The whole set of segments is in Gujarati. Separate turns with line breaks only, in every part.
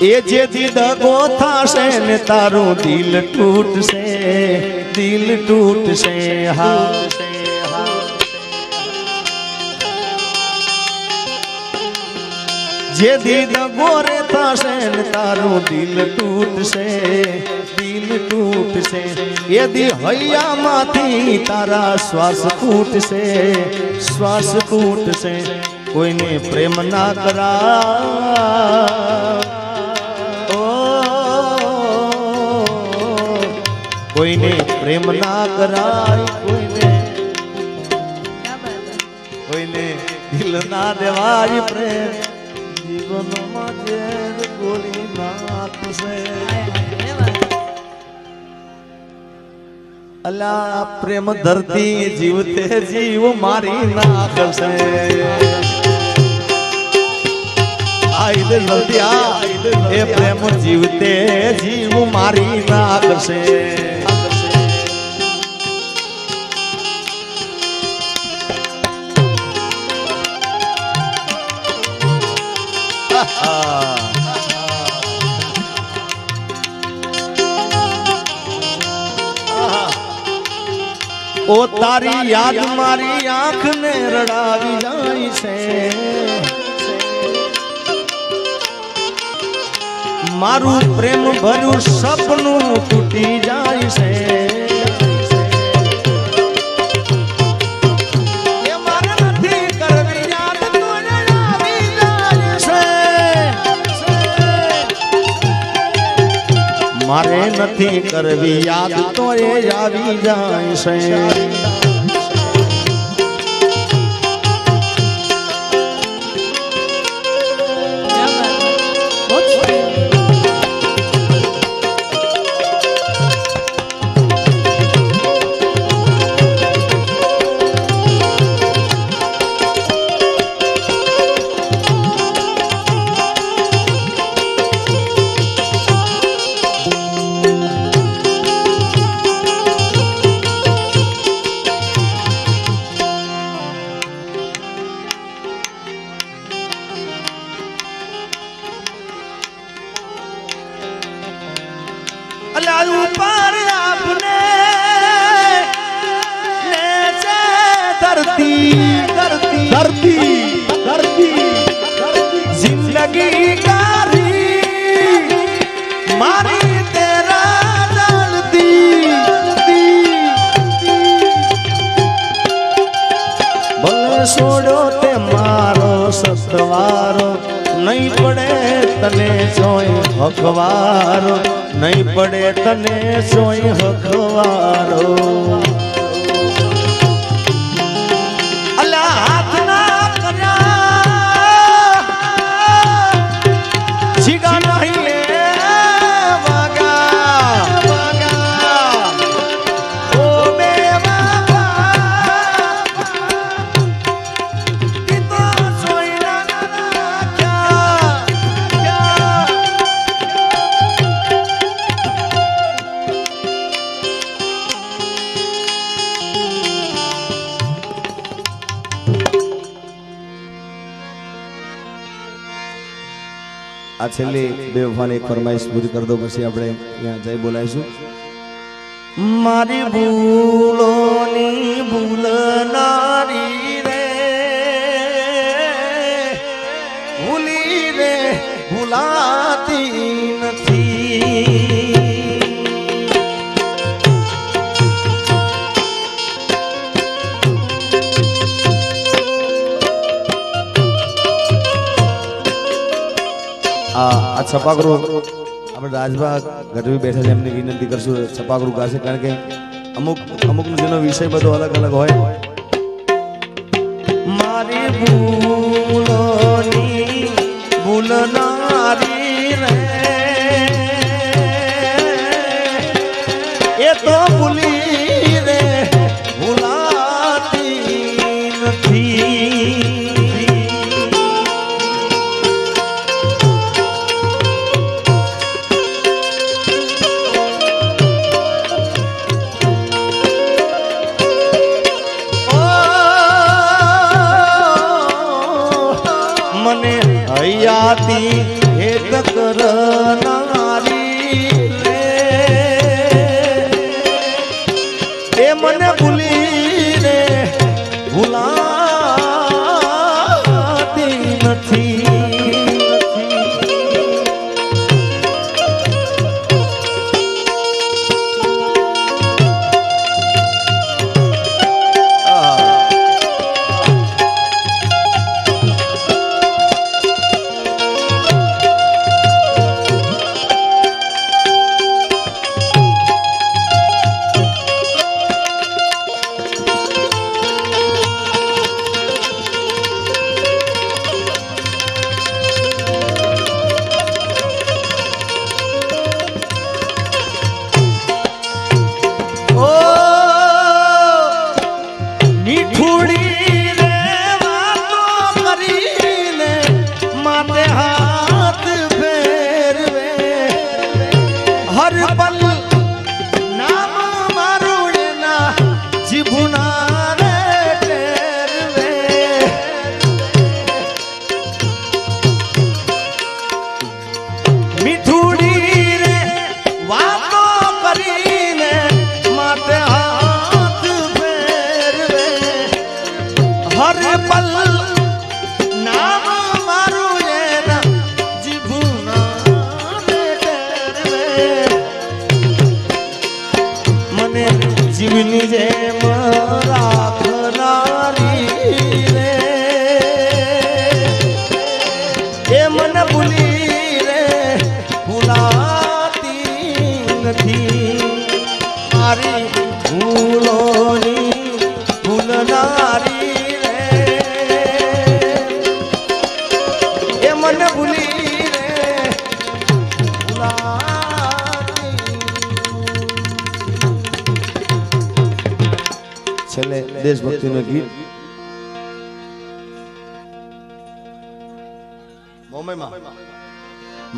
એ જેથી દગો થશે ને તારું દિલ તૂટશે દિલ તૂટશે હા જેથી દગો રે થશે ને તારું દિલ તૂટશે દિલ તૂટશે. યદી હૈયામાંથી તારા શ્વાસ ફૂટશે શ્વાસ ફૂટશે. કોઈને પ્રેમ ના કરા કોઈને પ્રેમ ના કરાય કોઈને કોઈને દિલ ના દેવાય પ્રેમ જીવનમાં ઝેર ગોળી નાખશે અલા પ્રેમ ધરતી જીવતે જીવ મારી નાખશે આઈ દે જલ્દી આ એ પ્રેમ જીવતે જીવ મારી નાખશે ઓ તારી યાદ મારી આંખને રડાવી જાય છે. મારું પ્રેમ ભર્યું સપનું તૂટી જાય છે. મારે નથી કરવી યાદ, તો એ આવી જાય છે. છોડો તે મારો સતવારો નહીં પડે તને જોઈ હકવારો નહીં પડે તને સોય હકવારો આ છેલ્લી બે વફાની એક ફરમાઈશ પૂરી કરી દો પછી આપણે ત્યાં જઈ બોલાઈશું મારી ભૂલોની ભૂલનારી છપાકરો. આપણે રાજભા ગઢવી બેઠા છે, એમની વિનંતી કરશું સપાગૃહ ગાશે, કારણ કે અમુક અમુક જેનો વિષય બધો અલગ અલગ હોય. મારી ભૂલોની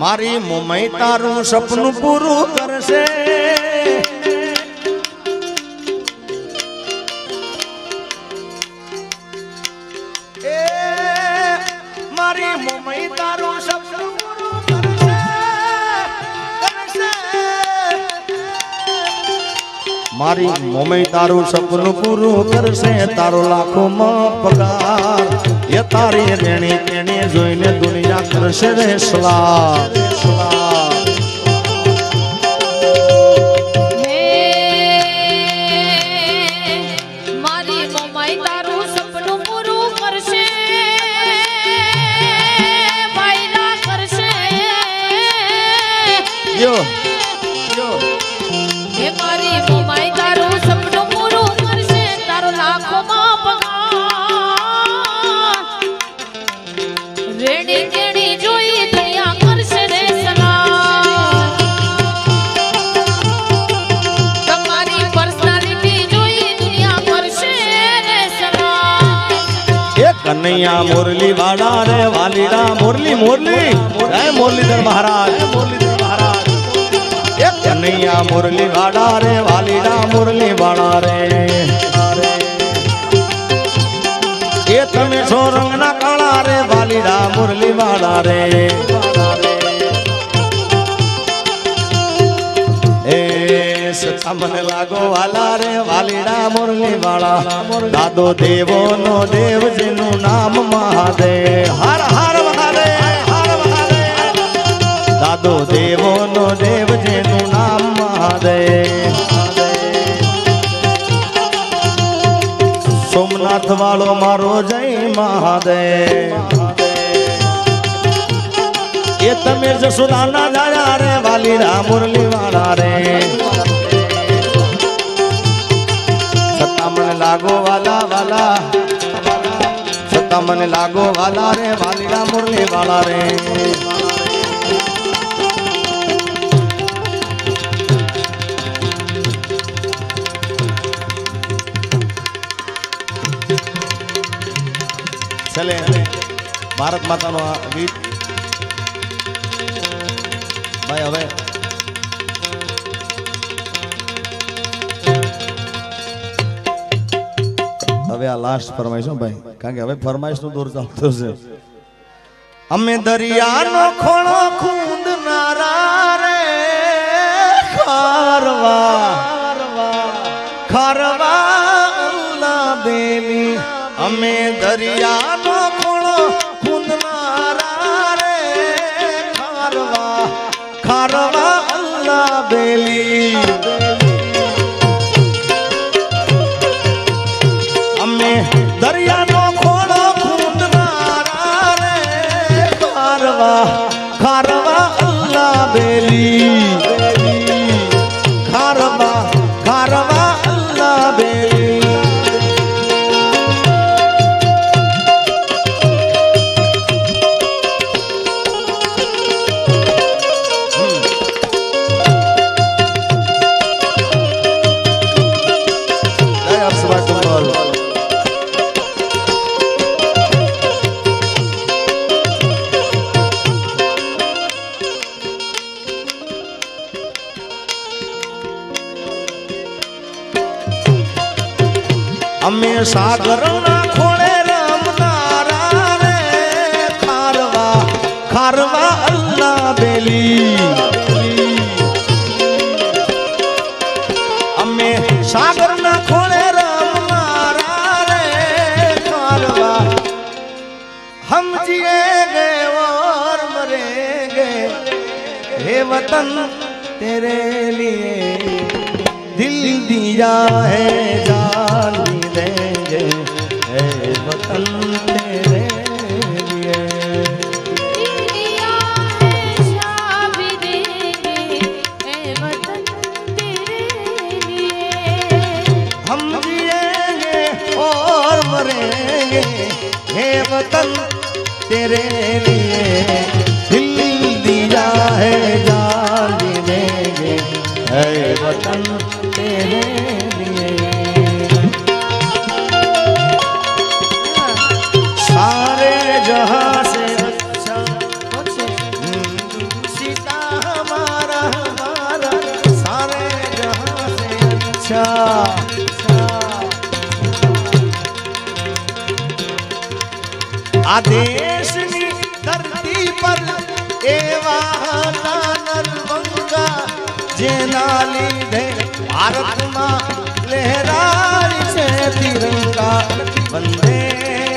મારી મુંબઈ તારું સપનું પૂરું કરશે. મારી મોમય તારું સપનું પૂરું કરશે મોમય તારું સપનું પૂરું કરશે, તારો લાખોમાં પગાર એ તારી રેણી જોઈને દુનિયા કરશે રે સલાહ. કનૈયા મુરલી વાડા રે, વાલીડા મુરલી મુરલી. જય મુરલીધર મહારાજ. મુરલીધર મહારાજ કનૈયા મુરલી વાડા રે, વાલીડા મુરલી વાડા રે. એ તમે છો રંગના કાળા રે, વાલીડા મુરલી વાડા રે. સચા મને લાગો વાલા રે, વાલીડા મુરલી વાળા. દાદો દેવો નો દેવ જેનું નામ મહાદેવ. હર હર મહાદેવ દાદો દેવો નો દેવ જેનું નામ મહાદેવ. સોમનાથ વાળો મારો જય મહાદેવ. તમે જસુદાના જાયા રે, વાલીડા મુરલી વાળા રે. લાગો વાલા વાલા. છતાં મને લાગો વાલા રે, વાલીડા મુરલી વાળા રે. ભારત માતાનો આ ગીત હવે આ લાસ્ટ ફરમાઈશ ભાઈ. કારણ કે હવે ફરમાઈશનું દોર ચાલતો છે. અમે દરિયાનો ખોળો ખૂંદનારા રે ખારવા. ખારવા ઉલા દેવી. અમે દરિયાનો ખોળો ખૂંદનારા રે ખારવા. ખારવા અલ્લા બેલી અમે સાગરના ખોળે રમનારા રે ખારવા ખારવા અલ્લા બેલી અમે સાગરના ખોળે રમનારા રે ખારવા हम जिएंगे और मरेंगे हे वतन तेरे लिए दिल दिया है जान वतन तेरे लिए दिल दिया है जान भी देंगे हे वतन तेरे દેશની ધરતી પર એવા નરવંગા જેના લીધે ભારતમાં લહેરાય છે તિરંગા વંદે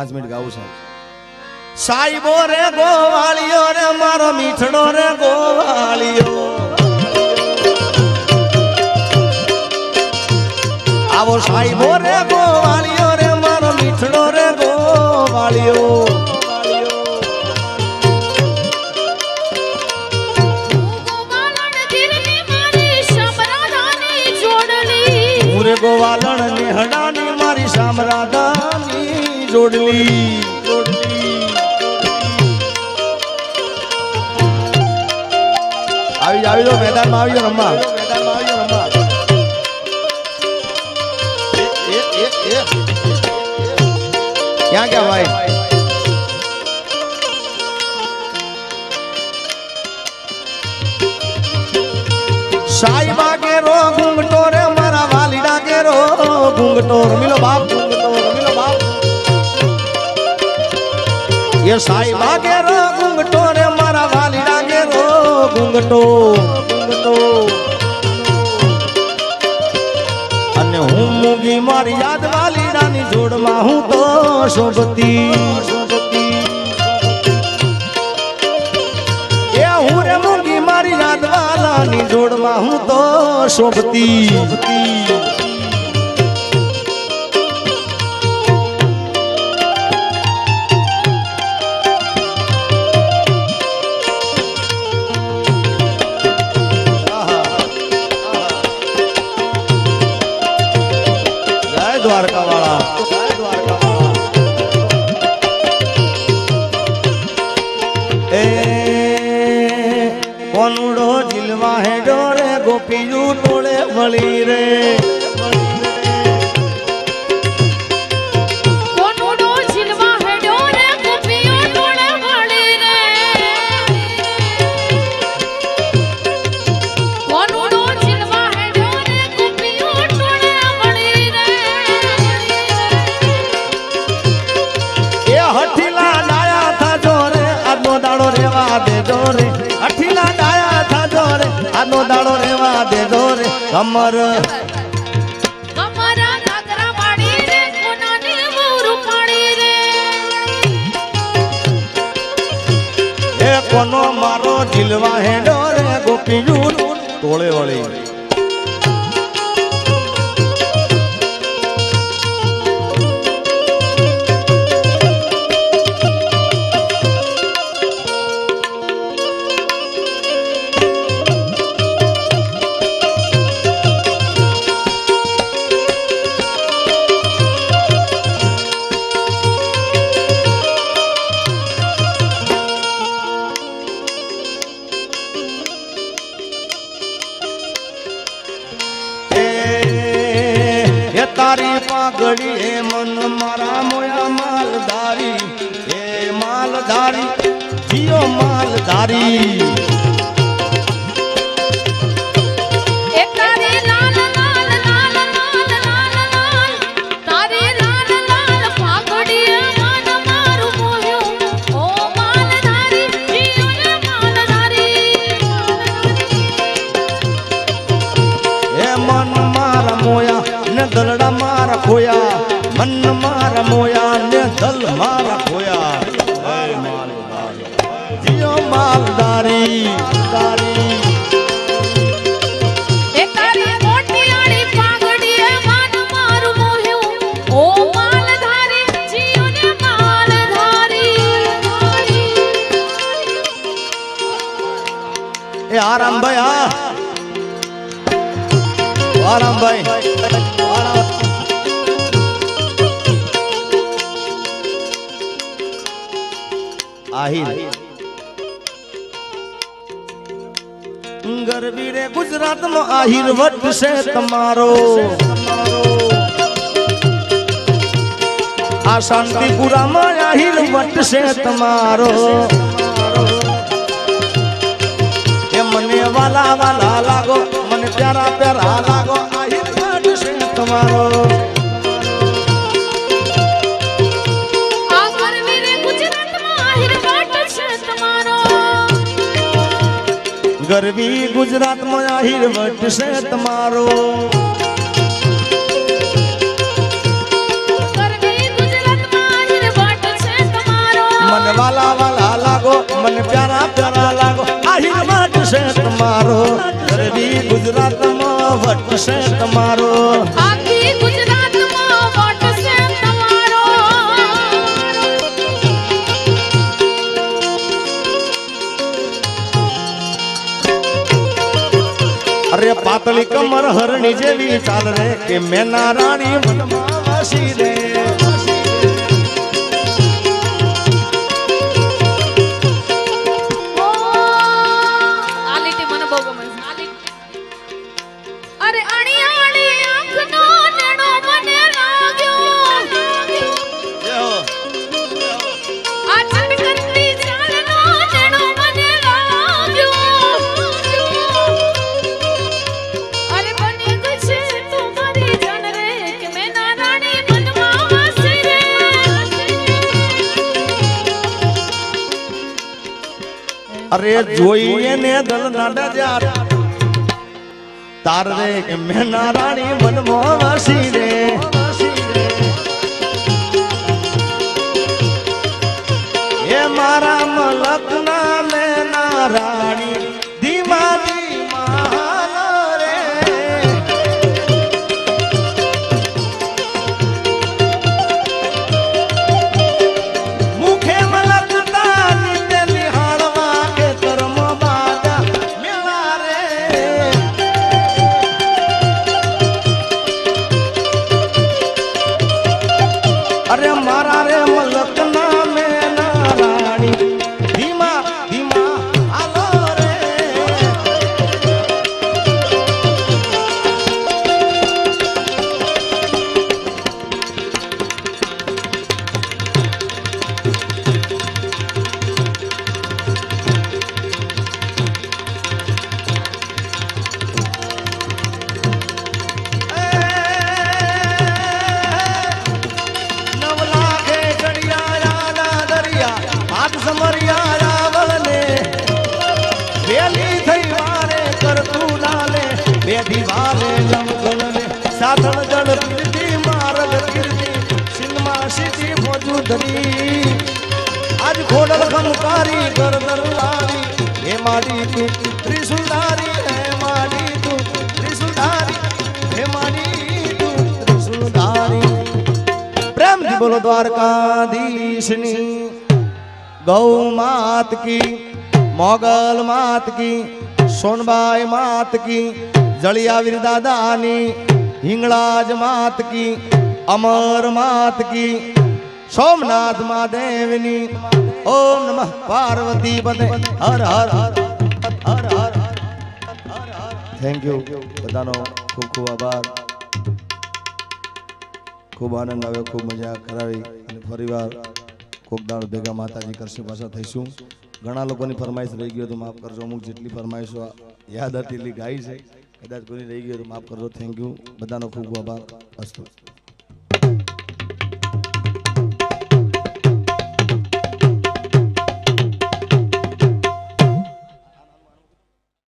પાંચ મિનિટ ગાવું સાહેબ. સાહેબો રે ગોવાળિયો રે મારો મીઠડો રે ગોવાળિયો આવો સાહેબો રે ગોવાળિયો રે મારો મીઠડો રે ગોવાળિયો ગોવાલણ નિહડાની મારી સામરાદાની જોડલી આવી આવી જાઓ, મેદાનમાં આવી જાઓ, રમવા. ક્યાં ક્યાં ભાઈ? સાઈબા કેરો ઘૂંઘટો રે, મારા વાલીડા કેરો ઘૂંઘટો રમીલો બાપ. એ સાઈબા કેરો ઘૂંઘટો રે મારા વાલીડા કેરો ઘૂંઘટો ઘૂંઘટો અને હું મૂગી મારી યાદ વાલીડાની જોડમાં હું તો શોભતી. શોભતી એ હું રે મૂંગી મારી યાદ વાલાની જોડમાં હું તો શોભતી. કોનુડો જીલવા હે રે ગોપીયું ટોળે વળી રે. આનો દાડો રેવા દેજો રે કમર
કમરા ઘાઘરા વાળી રે કોનાની મોરું પાડી રે.
એ કોનો મારો જીલવા હેડો રે ગોપીયું ટોળે વળી. તારી હે મન મારા મોયા માલધારી હે માલધારી જીઓ માલધારી. ગુજરાતમાં આહિર વટ છે તમારો. આ શાંતિપુરામાં આહિર વટ છે તમારો. એ મને વાલા વાલા લાગો મને પ્યારા પ્યારા
ગરવી ગુજરાતમાં આહિર વટ છે તમારો.
મન વાલા વાલા લાગો મને પ્યારા પ્યારા લાગો આહિર વટ છે તમારો. ગરવી ગુજરાતમાં વટ છે તમારો.
આખી
પાતળી કમર હરણી જેવી ચાલ રે કે મેના રાણી
મનમાં વાસી રે.
અરે જોઈએ ને દલ નાડા જાર તાર રે કે મેના નારાણી વનમાં વાસી રે. ધરી આજ ખોડલ ખમકારી ગરદર લારી હે માડી તું ત્રિશુલધારી હે માડી તું ત્રિશુલધારી હે માડી તું ત્રિશુલધારી પ્રેમથી બોલો દ્વારકાધીશની. ગૌ માત કી, મોગલ માત કી, સોનબાઈ માત કી, જળિયાવીર દાદાની, હિંગળાજ માત કી, અમર માત કી સોમનાથ મહાદેવની ઓમ નમઃ પાર્વતી પદે. હર હર હર હર થેન્ક યુ બધાનો ખૂબ ખૂબ આભાર. ખૂબ આનંદ આવ્યો, ખૂબ મજા કરાવી અને ફરીવાર કોક દાળ ભેગા માતાજી કરશે, પાછા થઈશું. ઘણા લોકોની ફરમાઈશ રહી ગયો તો માફ કરજો, અમુક જેટલી ફરમાઈશો યાદ હતી એટલી ગાઈ છે, કદાચ કોઈની રહી ગયો તો માફ કરજો. થેન્ક યુ બધાનો ખૂબ ખૂબ આભાર. અસ્તુ.